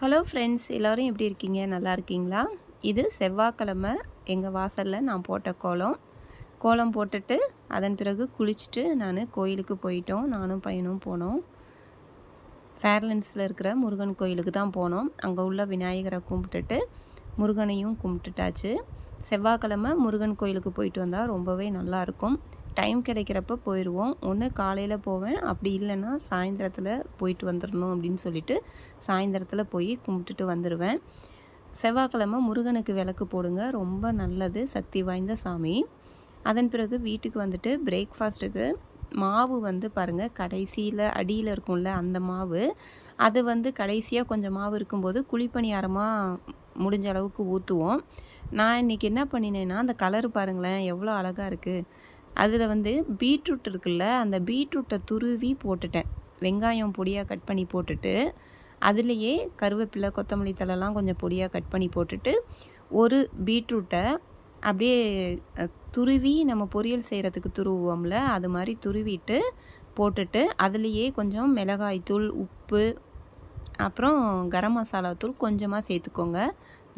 Hello friends எல்லோரும் எப்படி இருக்கீங்க? நல்லா இருக்கீங்களா? இது செவ்வாய்க்கிழமை. எங்கள் வாசலில் நான் போட்ட கோலம். கோலம் போட்டுட்டு அதன் பிறகு குளிச்சுட்டு நான் கோயிலுக்கு போயிட்டோம். நானும் பையனும் போனோம். ஃபேர்லன்ஸில் இருக்கிற முருகன் கோயிலுக்கு தான் போனோம். அங்கே உள்ள விநாயகரை கும்பிட்டுட்டு முருகனையும் கும்பிட்டுட்டாச்சு. செவ்வாய்க்கிழமை முருகன் கோயிலுக்கு போயிட்டு வந்தால் ரொம்பவே நல்லாயிருக்கும் டைம் கிடைக்கிறப்ப போயிடுவோம். ஒன்று காலையில் போவேன். அப்படி இல்லைன்னா சாயந்தரத்தில் போயிட்டு வந்துடணும் அப்படின்னு சொல்லிட்டு சாயந்தரத்தில் போய் கும்பிட்டுட்டு வந்துடுவேன் செவ்வாய்க்கிழமை முருகனுக்கு விளக்கு போடுங்க. ரொம்ப நல்லது. சக்தி வாய்ந்த சாமி. அதன் பிறகு வீட்டுக்கு வந்துட்டு பிரேக்ஃபாஸ்ட்டுக்கு மாவு வந்து பாருங்கள் கடைசியில் அடியில் இருக்கும்ல அந்த மாவு. அது வந்து கடைசியாக கொஞ்சம் மாவு இருக்கும்போது குழிப்பணியாரமாக முடிஞ்ச அளவுக்கு ஊற்றுவோம் நான் இன்றைக்கி என்ன பண்ணினேன்னா அந்த கலர் பாருங்களேன். எவ்வளோ அழகாக இருக்குது அதில் வந்து பீட்ரூட் இருக்குல்ல அந்த பீட்ரூட்டை துருவி போட்டுட்டேன். வெங்காயம் பொடியாக கட் பண்ணி போட்டுட்டு அதுலேயே கருவேப்பிலை கொத்தமல்லி தழைலாம் கொஞ்சம் பொடியாக கட் பண்ணி போட்டுட்டு ஒரு பீட்ரூட்டை அப்படியே துருவி நம்ம பொரியல் செய்கிறதுக்கு துருவோம்ல அது மாதிரி துருவிட்டு போட்டுட்டு அதுலேயே கொஞ்சம் மிளகாய்த்தூள் உப்பு அப்புறம் கரம் மசாலா தூள் கொஞ்சமாக சேர்த்துக்கோங்க.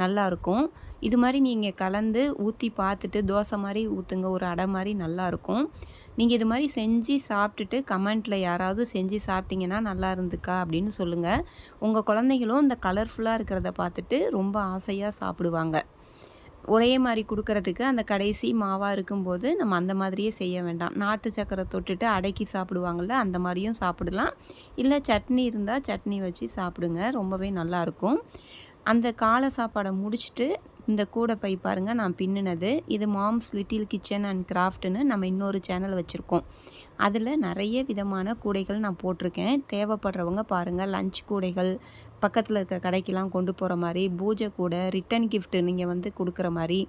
நல்லாயிருக்கும் இது மாதிரி நீங்கள் கலந்து ஊற்றி பார்த்துட்டு தோசை மாதிரி ஊற்றுங்க ஒரு அடை மாதிரி நல்லாயிருக்கும் நீங்கள் இது மாதிரி செஞ்சு சாப்பிட்டுட்டு கமெண்ட்டில் யாராவது செஞ்சு சாப்பிட்டீங்கன்னா நல்லா இருந்துக்கா அப்படின்னு சொல்லுங்கள் உங்கள் குழந்தைகளும் இந்த கலர்ஃபுல்லாக இருக்கிறத பார்த்துட்டு ரொம்ப ஆசையாக சாப்பிடுவாங்க. ஒரே மாதிரி கொடுக்கறதுக்கு அந்த கடைசி மாவாக இருக்கும்போது நம்ம அந்த மாதிரியே செய்ய வேண்டாம். நாட்டு சக்கரை தொட்டுட்டு அடைக்கி சாப்பிடுவாங்கள்ல அந்த மாதிரியும் சாப்பிடலாம். இல்லை சட்னி இருந்தால் சட்னி வச்சு சாப்பிடுங்க. ரொம்பவே நல்லாயிருக்கும் அந்த காலை சாப்பாடை முடிச்சுட்டு இந்த கூடை பை பாருங்கள் நான் பின்னினது. இது மாம்ஸ் லிட்டில் கிச்சன் அண்ட் கிராஃப்ட்னு நம்ம இன்னொரு சேனல் வச்சுருக்கோம். அதில் நிறைய விதமான கூடைகள் நான் போட்டிருக்கேன். தேவைப்படுறவங்க பாருங்கள் லஞ்ச் கூடைகள் பக்கத்தில் இருக்க கடைக்கெலாம் கொண்டு போகிற மாதிரி பூஜை கூடை ரிட்டன் கிஃப்ட்டு நீங்கள் வந்து கொடுக்குற மாதிரி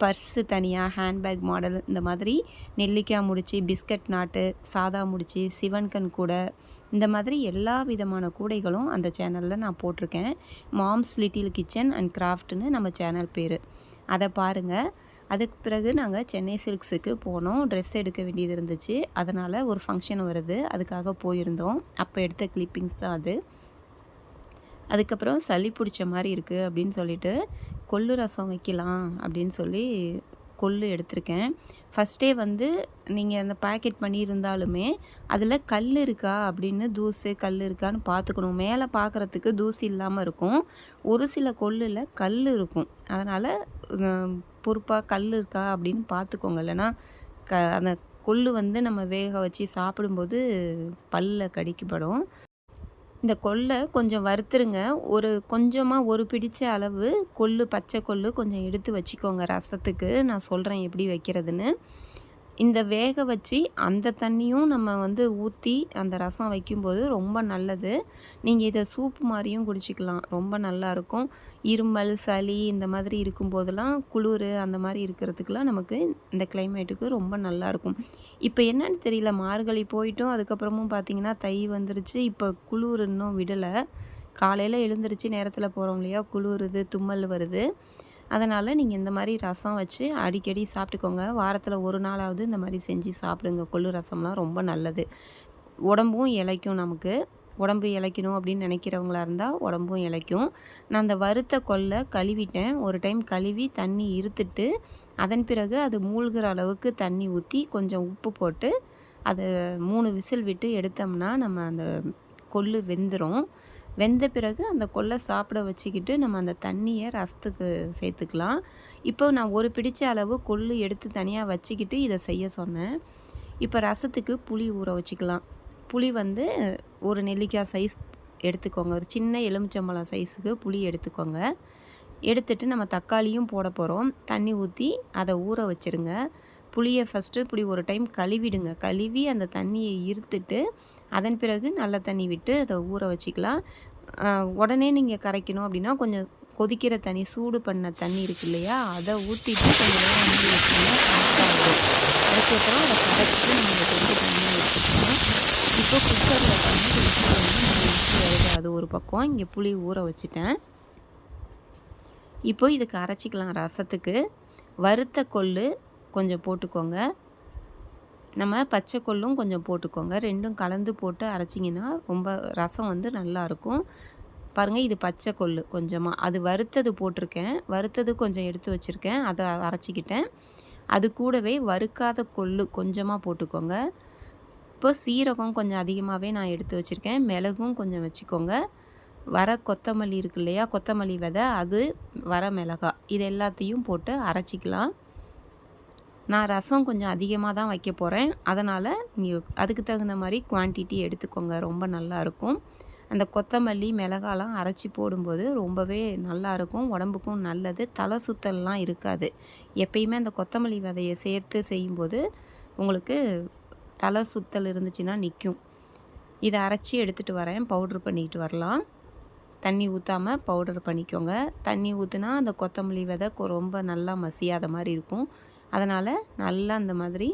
பர்ஸு தனியாக ஹேண்ட்பேக் மாடல் இந்த மாதிரி நெல்லிக்காய் முடிச்சு பிஸ்கட் நாட்டு சாதா முடிச்சு சிவன்கண் கூடை இந்த மாதிரி எல்லா விதமான கூடைகளும் அந்த சேனலில் நான் போட்டிருக்கேன். மாம்ஸ் லிட்டில் கிச்சன் அண்ட் கிராஃப்ட்னு நம்ம சேனல் பேர். அதை பாருங்கள் அதுக்கு பிறகு நாங்கள் சென்னை சில்க்ஸுக்கு போனோம். ட்ரெஸ் எடுக்க வேண்டியது இருந்துச்சு. அதனால் ஒரு ஃபங்க்ஷன் வருது. அதுக்காக போயிருந்தோம். அப்போ எடுத்த கிளிப்பிங்ஸ் தான் அது. அதுக்கப்புறம் சளி பிடிச்ச மாதிரி இருக்குது அப்படின்னு சொல்லிட்டு கொள்ளு ரசம் வைக்கலாம் அப்படின்னு சொல்லி கொள்ளு எடுத்திருக்கேன். ஃபஸ்ட்டே வந்து நீங்கள் அந்த பேக்கெட் பண்ணியிருந்தாலுமே அதில் கல் இருக்கா? அப்படின்னு தூசு கல் இருக்கான்னு பார்த்துக்கணும். மேலே பார்க்குறதுக்கு தூசி இல்லாமல் இருக்கும். ஒரு சில கொள்ளில் கல் இருக்கும். அதனால் பொறுப்பாக கல் இருக்கா அப்படின்னு பார்த்துக்கோங்க. இல்லைன்னா க அந்த கொள்ளு வந்து நம்ம வேக வச்சு சாப்பிடும்போது பல்லில் கடிக்கப்படும். இந்த கொல்லை கொஞ்சம் வறுத்துருங்க. ஒரு கொஞ்சமாக ஒரு பிடிச்ச அளவு கொள்ளு பச்சை கொள்ளு கொஞ்சம் எடுத்து வச்சுக்கோங்க ரசத்துக்கு. நான் சொல்கிறேன் எப்படி வைக்கிறதுன்னு. இந்த வேக வச்சு அந்த தண்ணியும் நம்ம வந்து ஊற்றி அந்த ரசம் வைக்கும்போது ரொம்ப நல்லது. நீங்கள் இதை சூப் மாதிரியும் குடிச்சிக்கலாம். ரொம்ப நல்லாயிருக்கும் இருமல் சளி இந்த மாதிரி இருக்கும்போதெல்லாம் குளிர் அந்த மாதிரி இருக்கிறதுக்கெலாம் நமக்கு இந்த கிளைமேட்டுக்கு ரொம்ப நல்லாயிருக்கும் இப்போ என்னன்னு தெரியல. மார்கழி போயிட்டும். அதுக்கப்புறமும் பார்த்திங்கன்னா தை வந்துருச்சு. இப்போ குளிர் இன்னும் விடலை. காலையில் எழுந்திரிச்சு நேரத்தில் போகிறோம் இல்லையா? குளிருது தும்மல் வருது. அதனால் நீங்கள் இந்த மாதிரி ரசம் வச்சு அடிக்கடி சாப்பிட்டுக்கோங்க. வாரத்தில் ஒரு நாளாவது இந்த மாதிரி செஞ்சு சாப்பிடுங்க. கொள்ளு ரசம்லாம் ரொம்ப நல்லது. உடம்பும் இலைக்கும் நமக்கு. உடம்பு இழைக்கணும் அப்படின்னு நினைக்கிறவங்களா இருந்தால் உடம்பும் இழைக்கும் நான் அந்த வறுத்த கொல்லை கழுவிட்டேன். ஒரு டைம் கழுவி தண்ணி இருத்துட்டு அதன் பிறகு அது மூழ்கிற அளவுக்கு தண்ணி ஊற்றி கொஞ்சம் உப்பு போட்டு அதை மூணு விசில் விட்டு எடுத்தோம்னா நம்ம அந்த கொள்ளு வெந்துடும் வெந்த பிறகு அந்த கொல்லை சாப்பிட வச்சுக்கிட்டு நம்ம அந்த தண்ணியை ரசத்துக்கு சேர்த்துக்கலாம். இப்போ நான் ஒரு பிடிச்ச அளவு கொள்ளு எடுத்து தனியாக வச்சுக்கிட்டு இதை செய்ய சொன்னேன். இப்போ ரசத்துக்கு புளி ஊற வச்சுக்கலாம். புளி வந்து ஒரு நெல்லிக்காய் சைஸ் எடுத்துக்கோங்க. ஒரு சின்ன எலுமிச்சம்பழம் சைஸுக்கு புளி எடுத்துக்கோங்க. எடுத்துட்டு நம்ம தக்காளியும் போட போகிறோம் தண்ணி ஊற்றி அதை ஊற வச்சுருங்க. புளியை ஃபஸ்ட்டு புளி ஒரு டைம் கழுவிடுங்க. கழுவி அந்த தண்ணியை இருத்துட்டு அதன் பிறகு நல்ல தண்ணி விட்டு அதை ஊற வச்சுக்கலாம். உடனே நீங்கள் கரைக்கணும் அப்படின்னா கொஞ்சம் கொதிக்கிற தண்ணி சூடு பண்ண தண்ணி இருக்கு இல்லையா? அதை ஊற்றிட்டு கொஞ்சம் நேரம் மூடி வச்சிங்கன்னா அதுக்கப்புறம் அதை கரைச்சிட்டு நீங்கள் கொஞ்சம் தண்ணி வச்சுக்கலாம் இப்போ குக்கரில் பண்ணி வந்து அது ஒரு பக்கம். இங்கே புளி ஊற வச்சுட்டேன். இப்போ இதுக்கு அரைச்சிக்கலாம் ரசத்துக்கு. வறுத்த கொள்ளு கொஞ்சம் போட்டுக்கோங்க. நம்ம பச்சை கொள்ளும் கொஞ்சம் போட்டுக்கோங்க. ரெண்டும் கலந்து போட்டு அரைச்சிங்கன்னா ரொம்ப ரசம் வந்து நல்லாயிருக்கும். பாருங்கள் இது பச்சை கொள்ளு கொஞ்சமாக அது வறுத்தது போட்டிருக்கேன். வறுத்தது கொஞ்சம் எடுத்து வச்சுருக்கேன். அதை அரைச்சிக்கிட்டேன். அது கூடவே வறுக்காத கொள்ளு கொஞ்சமாக போட்டுக்கோங்க. இப்போ சீரகம் கொஞ்சம் அதிகமாகவே நான் எடுத்து வச்சுருக்கேன். மிளகும் கொஞ்சம் வச்சுக்கோங்க. வர கொத்தமல்லி இருக்கு இல்லையா? கொத்தமல்லி விதை அது வர மிளகா இது எல்லாத்தையும் போட்டு அரைச்சிக்கலாம். நான் ரசம் கொஞ்சம் அதிகமாக தான் வைக்க போகிறேன் அதனால் நீங்கள் அதுக்கு தகுந்த மாதிரி குவான்டிட்டி எடுத்துக்கோங்க. ரொம்ப நல்லாயிருக்கும் அந்த கொத்தமல்லி மிளகாலாம் அரைச்சி போடும்போது ரொம்பவே நல்லாயிருக்கும் உடம்புக்கும் நல்லது. தலை சுத்தல்லாம் இருக்காது. எப்பயுமே அந்த கொத்தமல்லி விதையை சேர்த்து செய்யும்போது உங்களுக்கு தலை சுத்தல் இருந்துச்சுன்னா நிற்கும் இதை அரைச்சி எடுத்துகிட்டு வரேன். பவுட்ரு பண்ணிக்கிட்டு வரலாம். தண்ணி ஊற்றாமல் பவுடர் பண்ணிக்கோங்க. தண்ணி ஊற்றுனா அந்த கொத்தமல்லி விதை ரொம்ப நல்லா மசியாத மாதிரி இருக்கும். அதனால் நல்லா அந்த மாதிரி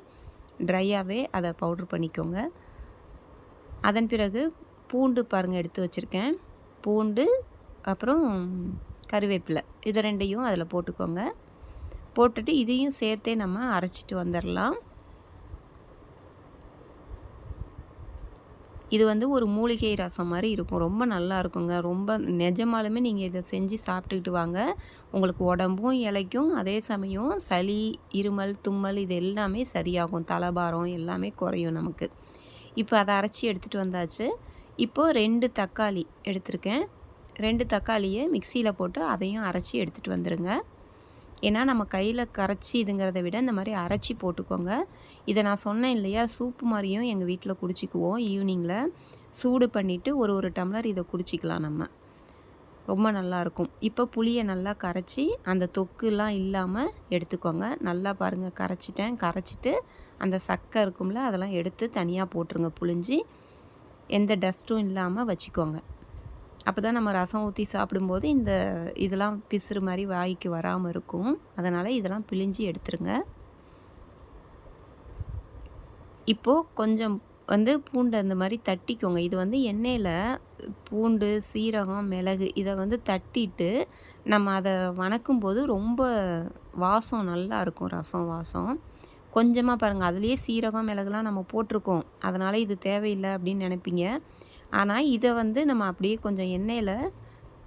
ட்ரையாகவே அதை பவுட்ரு பண்ணிக்கோங்க. அதன் பிறகு பூண்டு பாருங்கள் எடுத்து வச்சுருக்கேன். பூண்டு அப்புறம் கருவேப்பிலை. இதை ரெண்டையும் அதில் போட்டுக்கோங்க. போட்டுட்டு இதையும் சேர்த்தே நம்ம அரைச்சிட்டு வந்துடலாம் இது வந்து ஒரு மூலிகை ரசம் மாதிரி இருக்கும். ரொம்ப நல்லா இருக்குங்க ரொம்ப நிஜமாலுமே நீங்கள் இதை செஞ்சு சாப்பிட்டுக்கிட்டு வாங்க. உங்களுக்கு உடம்பும் இலைக்கும் அதே சமயம் சளி இருமல் தும்மல் இது எல்லாமே சரியாகும். தலைபாரம் எல்லாமே குறையும் நமக்கு. இப்போ அதை அரைச்சி எடுத்துகிட்டு வந்தாச்சு. இப்போது ரெண்டு தக்காளி எடுத்திருக்கேன். ரெண்டு தக்காளியை மிக்சியில் போட்டு அதையும் அரைச்சி எடுத்துகிட்டு வந்துடுங்க ஏன்னா நம்ம கையில் கரைச்சி இதுங்கிறத விட இந்த மாதிரி அரைச்சி போட்டுக்கோங்க. இதை நான் சொன்னேன் இல்லையா? சூப்பு மாதிரியும் எங்கள் வீட்டில் குடிச்சிக்குவோம் ஈவினிங்கில் சூடு பண்ணிவிட்டு ஒரு ஒரு டம்ளர் இதை குடிச்சிக்கலாம் நம்ம. ரொம்ப நல்லாயிருக்கும் இப்போ புளியை நல்லா கரைச்சி அந்த தொக்குலாம் இல்லாமல் எடுத்துக்கோங்க. நல்லா பாருங்கள் கரைச்சிட்டேன். கரைச்சிட்டு அந்த சக்கை இருக்கும்ல அதெல்லாம் எடுத்து தனியாக போட்டுருங்க. புளிஞ்சி எந்த டஸ்ட்டும் இல்லாமல் வச்சுக்கோங்க. அப்போ தான் நம்ம ரசம் ஊற்றி சாப்பிடும்போது இந்த இதெல்லாம் பிசுறு மாதிரி வாய்க்கு வராமல் இருக்கும். அதனால் இதெல்லாம் பிழிஞ்சு எடுத்துருங்க. இப்போது கொஞ்சம் வந்து பூண்டு அந்த மாதிரி தட்டிக்கோங்க. இது வந்து எண்ணெயில் பூண்டு சீரகம் மிளகு இதை வந்து தட்டிட்டு நம்ம அதை வணக்கும் போது ரொம்ப வாசம் நல்லா இருக்கும். ரசம் வாசம். கொஞ்சமாக பாருங்கள் அதுலேயே சீரகம் மிளகுலாம் நம்ம போட்டிருக்கோம். அதனால் இது தேவையில்லை அப்படின்னு நினைப்பீங்க. ஆனால் இதை வந்து நம்ம அப்படியே கொஞ்சம் எண்ணெயில்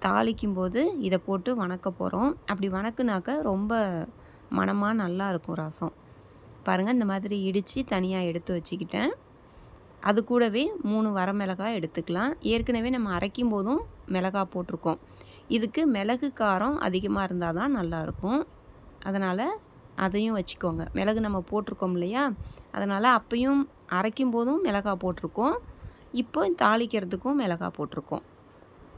தாளிக்கும் போது இதை போட்டு வணக்க போகிறோம் அப்படி வணக்குனாக்க ரொம்ப மனமாக நல்லா இருக்கும் ரசம். பாருங்கள் இந்த மாதிரி இடித்து தனியாக எடுத்து வச்சுக்கிட்டேன். அது கூடவே மூணு வரமிளகாய் எடுத்துக்கலாம். ஏற்கனவே நம்ம அரைக்கும் போதும் மிளகா போட்டிருக்கோம். இதுக்கு மிளகு காரம் அதிகமாக இருந்தால் தான் நல்லாயிருக்கும் அதனால் அதையும் வச்சுக்கோங்க. மிளகு நம்ம போட்டிருக்கோம் இல்லையா? அதனால் அப்பையும் அரைக்கும் போதும் மிளகாய் போட்டிருக்கோம். இப்போ தாளிக்கிறதுக்கும் மிளகாய் போட்டிருக்கோம்.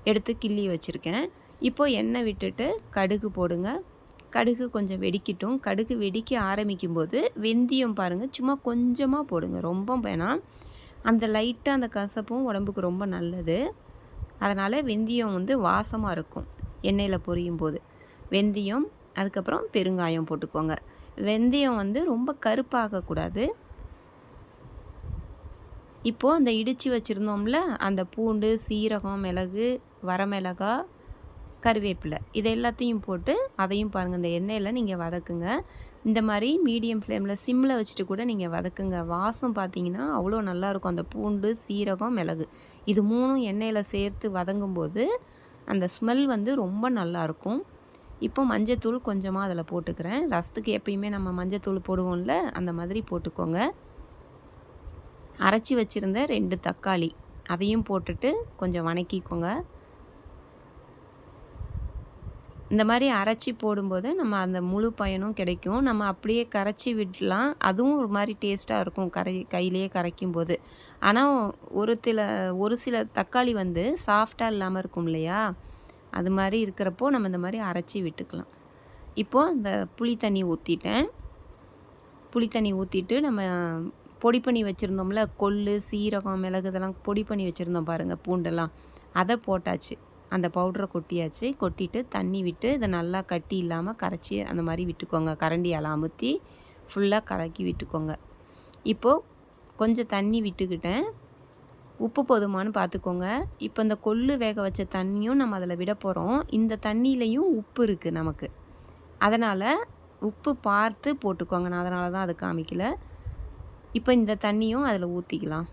எடுத்து கிள்ளி வச்சுருக்கேன். இப்போ எண்ணெய் விட்டுட்டு கடுகு போடுங்க. கடுகு கொஞ்சம் வெடிக்கட்டும். கடுகு வெடிக்க ஆரம்பிக்கும் போது வெந்தயம் பாருங்கள் சும்மா கொஞ்சமாக போடுங்க. ரொம்ப வேணாம். அந்த லைட்டாக அந்த கசப்பும் உடம்புக்கு ரொம்ப நல்லது. அதனால் வெந்தயம் வந்து வாசமாக இருக்கும் எண்ணெயில் பொரியும் போது வெந்தயம் அதுக்கப்புறம் பெருங்காயம் போட்டுக்கோங்க. வெந்தயம் வந்து ரொம்ப கருப்பாகக்கூடாது இப்போது அந்த இடித்து வச்சுருந்தோம்ல அந்த பூண்டு சீரகம் மிளகு வரமிளகா கருவேப்பிலை இது எல்லாத்தையும் போட்டு அதையும் பாருங்கள் இந்த எண்ணெயில் நீங்கள் வதக்குங்க. இந்த மாதிரி மீடியம் ஃப்ளேமில் சிம்மில் வச்சுட்டு கூட நீங்கள் வதக்குங்க. வாசம் பார்த்தீங்கன்னா அவ்வளோ நல்லாயிருக்கும் அந்த பூண்டு சீரகம் மிளகு இது மூணும் எண்ணெயில் சேர்த்து வதங்கும்போது அந்த ஸ்மெல் வந்து ரொம்ப நல்லாயிருக்கும் இப்போ மஞ்சத்தூள் கொஞ்சமாக அதில் போட்டுக்கிறேன். ரசத்துக்கு எப்பயுமே நம்ம மஞ்சத்தூள் போடுவோம்ல அந்த மாதிரி போட்டுக்கோங்க. அரைச்சி வச்சுருந்த ரெண்டு தக்காளி. அதையும் போட்டுட்டு கொஞ்சம் வணக்கிக்கோங்க. இந்த மாதிரி அரைச்சி போடும்போது நம்ம அந்த முழு பயனும் கிடைக்கும். நம்ம அப்படியே கரைச்சி விடலாம். அதுவும் ஒரு மாதிரி டேஸ்ட்டாக இருக்கும் கரை கையிலேயே கரைக்கும் போது ஆனால் ஒரு சில ஒரு சில தக்காளி வந்து சாஃப்டாக இல்லாமல் இருக்கும் இல்லையா? அது மாதிரி இருக்கிறப்போ நம்ம இந்த மாதிரி அரைச்சி விட்டுக்கலாம். இப்போது அந்த புளி தண்ணி ஊற்றிட்டேன் புளி தண்ணி ஊற்றிட்டு நம்ம பொடி பண்ணி வச்சுருந்தோம்ல கொள்ளு சீரகம் மிளகு இதெல்லாம் பொடி பண்ணி வச்சுருந்தோம் பாருங்கள் பூண்டெல்லாம். அதை போட்டாச்சு. அந்த பவுடரை கொட்டியாச்சு. கொட்டிட்டு தண்ணி விட்டு இதை நல்லா கட்டி இல்லாமல் கரைச்சி அந்த மாதிரி விட்டுக்கோங்க. கரண்டியால் அமுத்தி ஃபுல்லாக கலக்கி விட்டுக்கோங்க. இப்போது கொஞ்சம் தண்ணி விட்டுக்கிட்டேன். உப்பு போதுமானு பார்த்துக்கோங்க. இப்போ இந்த கொள்ளு வேக வச்ச தண்ணியும் நம்ம அதில் விட போகிறோம் இந்த தண்ணியிலையும் உப்பு இருக்குது நமக்கு. அதனால் உப்பு பார்த்து போட்டுக்கோங்க. நான் அதனால தான் அது காமிக்கலை. இப்போ இந்த தண்ணியும் அதில் ஊற்றிக்கலாம்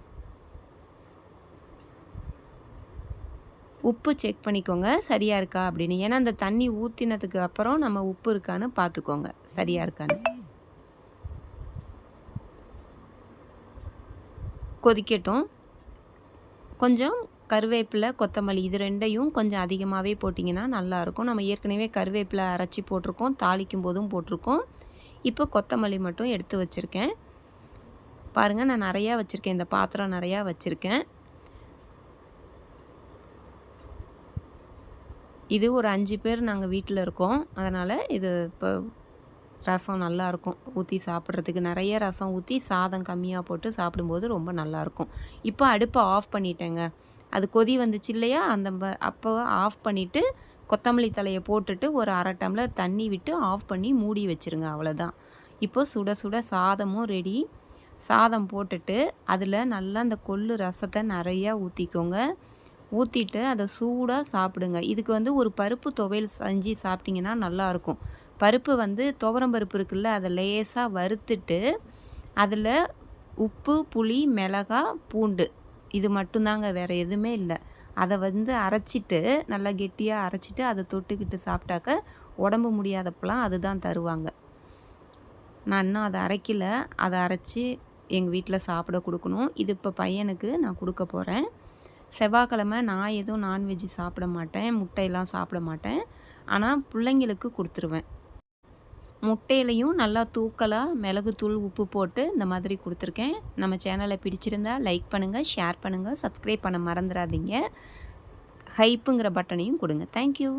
உப்பு செக் பண்ணிக்கோங்க. சரியாக இருக்கா அப்படின்னு. ஏன்னா அந்த தண்ணி ஊற்றினதுக்கு அப்புறம் நம்ம உப்பு இருக்கான்னு பார்த்துக்கோங்க சரியாக இருக்கான்னு. கொதிக்கட்டும். கொஞ்சம் கருவேப்பிலை கொத்தமல்லி இது ரெண்டையும் கொஞ்சம் அதிகமாகவே போட்டிங்கன்னா நல்லாயிருக்கும். நம்ம ஏற்கனவே கருவேப்பிலை அரைச்சி போட்டிருக்கோம் தாளிக்கும் போதும் போட்டிருக்கோம். இப்போ கொத்தமல்லி மட்டும் எடுத்து வச்சுருக்கேன். பாருங்கள் நான் நிறையா வச்சுருக்கேன். இந்த பாத்திரம் நிறையா வச்சுருக்கேன். இது ஒரு அஞ்சு பேர் நாங்கள் வீட்டில் இருக்கோம். அதனால் இது இப்போ ரசம் நல்லாயிருக்கும் ஊற்றி சாப்பிட்றதுக்கு நிறைய ரசம் ஊற்றி சாதம் கம்மியாக போட்டு சாப்பிடும்போது ரொம்ப நல்லாயிருக்கும் இப்போ அடுப்பை ஆஃப் பண்ணிட்டேங்க. அது கொதி வந்துச்சு இல்லையா? அந்த அப்போ ஆஃப் பண்ணிவிட்டு கொத்தமல்லி தலையை போட்டுட்டு ஒரு அரை டம்ளர் தண்ணி விட்டு ஆஃப் பண்ணி மூடி வச்சிருங்க. அவ்வளோதான் இப்போ சுட சுட சாதமும் ரெடி சாதம் போட்டுட்டு அதில் நல்லா அந்த கொள்ளு ரசத்தை நிறையா ஊற்றிக்கோங்க ஊற்றிட்டு அதை சூடாக சாப்பிடுங்க. இதுக்கு வந்து ஒரு பருப்பு துவையல் செஞ்சு சாப்பிட்டிங்கன்னா நல்லாயிருக்கும் பருப்பு வந்து துவரம் பருப்பு இருக்குல்ல அதை லேசாக வறுத்துட்டு அதில் உப்பு புளி மிளகா பூண்டு இது மட்டும்தாங்க வேறு எதுவுமே இல்லை. அதை வந்து அரைச்சிட்டு நல்லா கெட்டியாக அரைச்சிட்டு அதை தொட்டுக்கிட்டு சாப்பிட்டாக்க உடம்பு முடியாதப்பெல்லாம் அதுதான் தருவாங்க. நான் இன்னும் அதை அரைக்கல. அதை அரைச்சி எங்கள் வீட்டில் சாப்பிட கொடுக்கணும். இது இப்போ பையனுக்கு நான் கொடுக்க போகிறேன் செவ்வாய்க்கிழமை நான் எதுவும் நான்வெஜ் சாப்பிட மாட்டேன். முட்டையெல்லாம் சாப்பிட மாட்டேன். ஆனால் பிள்ளைங்களுக்கு கொடுத்துருவேன். முட்டையிலையும் நல்லா தூக்கலாக மிளகுத்தூள் உப்பு போட்டு இந்த மாதிரி கொடுத்துருக்கேன். நம்ம சேனலை பிடிச்சிருந்தா லைக் பண்ணுங்கள் ஷேர் பண்ணுங்கள் சப்ஸ்கிரைப் பண்ண மறந்துடாதீங்க ஹைப்புங்கிற பட்டனையும் கொடுங்க. தேங்க்யூ